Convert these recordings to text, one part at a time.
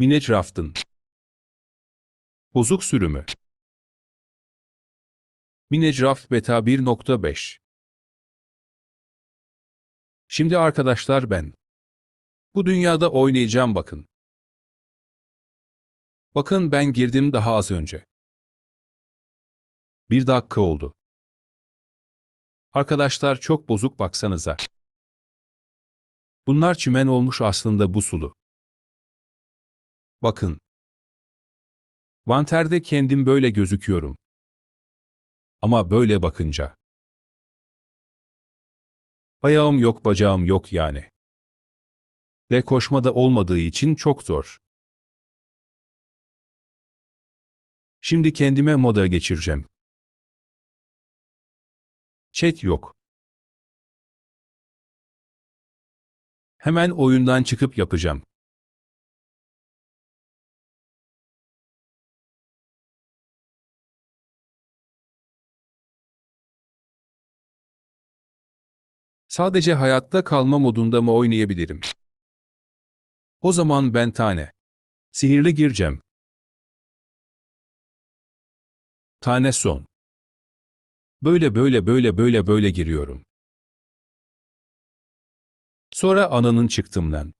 Minecraft'ın bozuk sürümü. Minecraft Beta 1.5 Şimdi arkadaşlar ben bu dünyada oynayacağım bakın. Bakın ben girdim daha az önce. Bir dakika oldu. Arkadaşlar çok bozuk baksanıza. Bunlar çimen olmuş aslında bu sulu. Bakın. Vanterde kendim böyle gözüküyorum. Ama böyle bakınca. Ayağım yok bacağım yok yani. Ve koşmada olmadığı için çok zor. Şimdi kendime moda geçireceğim. Chat yok. Hemen oyundan çıkıp yapacağım. Sadece hayatta kalma modunda mı oynayabilirim? O zaman ben tane. Sihirli gireceğim. Tane son. Böyle böyle böyle böyle böyle giriyorum. Sonra ananın çıktım lan.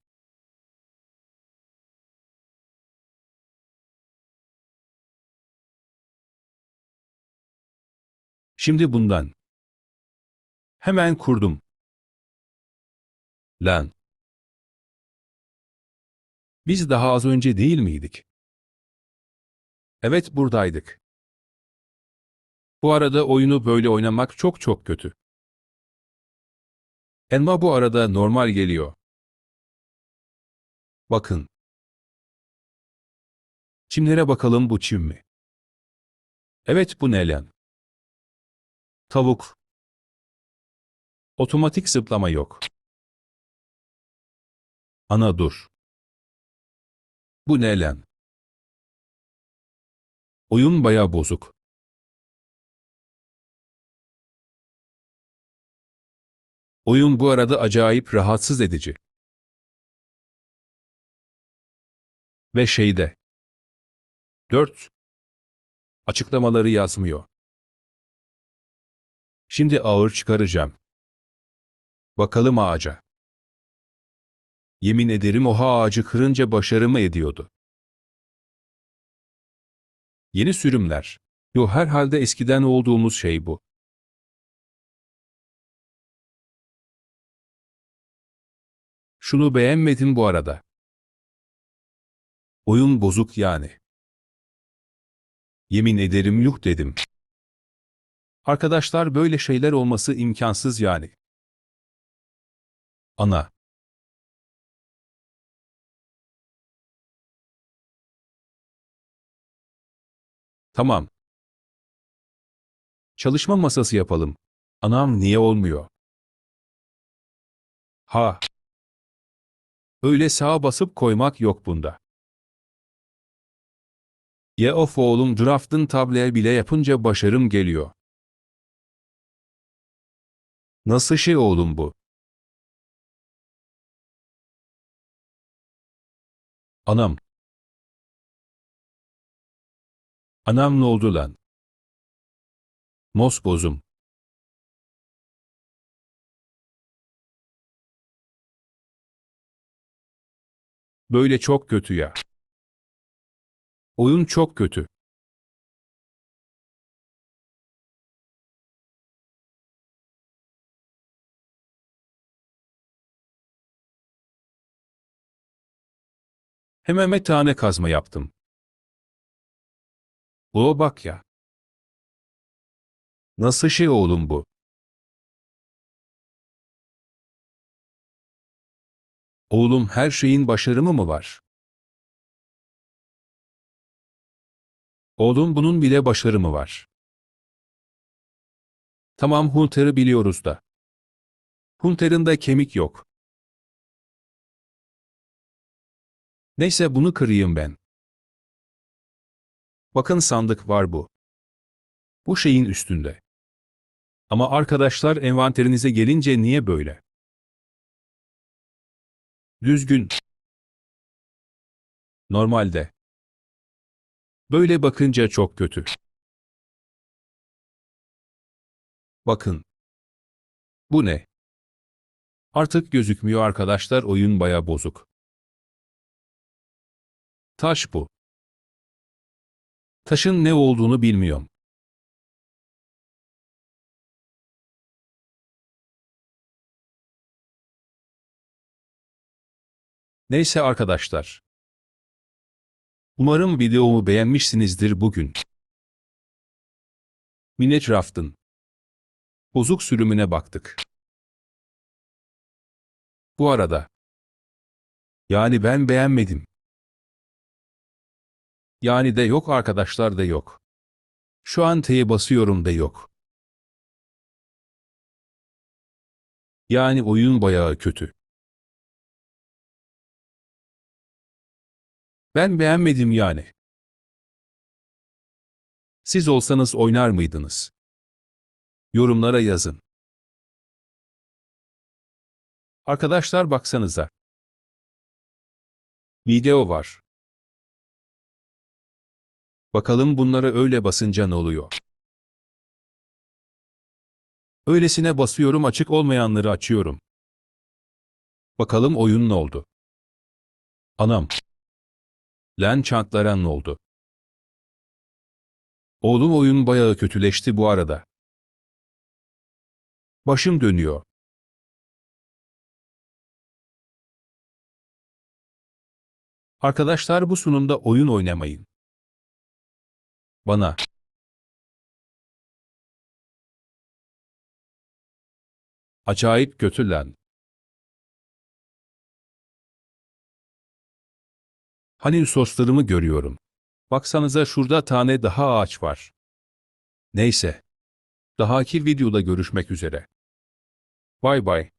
Şimdi bundan. Hemen kurdum. Lan. Biz daha az önce değil miydik? Evet buradaydık. Bu arada oyunu böyle oynamak çok çok kötü. Elma bu arada normal geliyor. Bakın. Çimlere bakalım bu çim mi? Evet bu ne lan? Tavuk. Otomatik zıplama yok. Ana dur. Bu ne lan? Oyun baya bozuk. Oyun bu arada acayip rahatsız edici. Ve şeyde. 4. Açıklamaları yazmıyor. Şimdi ağır çıkaracağım. Bakalım ağaca. Yemin ederim oha ağacı kırınca başarımı ediyordu. Yeni sürümler. Yo herhalde eskiden olduğumuz şey bu. Şunu beğenmedim bu arada. Oyun bozuk yani. Yemin ederim yuh dedim. Arkadaşlar böyle şeyler olması imkansız yani. Ana. Tamam. Çalışma masası yapalım. Anam niye olmuyor? Ha. Öyle sağa basıp koymak yok bunda. Ya of oğlum draft'ın tablaya bile yapınca başarım geliyor. Nasıl şey oğlum bu? Anam. Anam ne oldu lan? Mos bozum. Böyle çok kötü ya. Oyun çok kötü. Hemen tane kazma yaptım. O bak ya. Nasıl şey oğlum bu? Oğlum her şeyin başarımı mı var? Oğlum bunun bile başarımı var. Tamam Hunter'ı biliyoruz da. Hunter'ın da kemik yok. Neyse bunu kırayım ben. Bakın sandık var bu. Bu şeyin üstünde. Ama arkadaşlar envanterinize gelince niye böyle? Düzgün. Normalde. Böyle bakınca çok kötü. Bakın. Bu ne? Artık gözükmüyor arkadaşlar oyun baya bozuk. Taş bu. Taşın ne olduğunu bilmiyorum. Neyse arkadaşlar. Umarım videomu beğenmişsinizdir bugün. Minecraft'ın bozuk sürümüne baktık. Bu arada yani ben beğenmedim. Yani de yok arkadaşlar da yok. Şu an T'ye basıyorum da yok. Yani oyun bayağı kötü. Ben beğenmedim yani. Siz olsanız oynar mıydınız? Yorumlara yazın. Arkadaşlar baksanıza. Video var. Bakalım bunlara öyle basınca ne oluyor? Öylesine basıyorum açık olmayanları açıyorum. Bakalım oyun ne oldu? Anam. Lan çantlara ne oldu? Oğlum oyun bayağı kötüleşti bu arada. Başım dönüyor. Arkadaşlar bu sunumda oyun oynamayın. Bana. Acayip kötü lan. Hani soslarımı görüyorum. Baksanıza şurada tane daha ağaç var. Neyse. Dahaki videoda görüşmek üzere. Bay bay.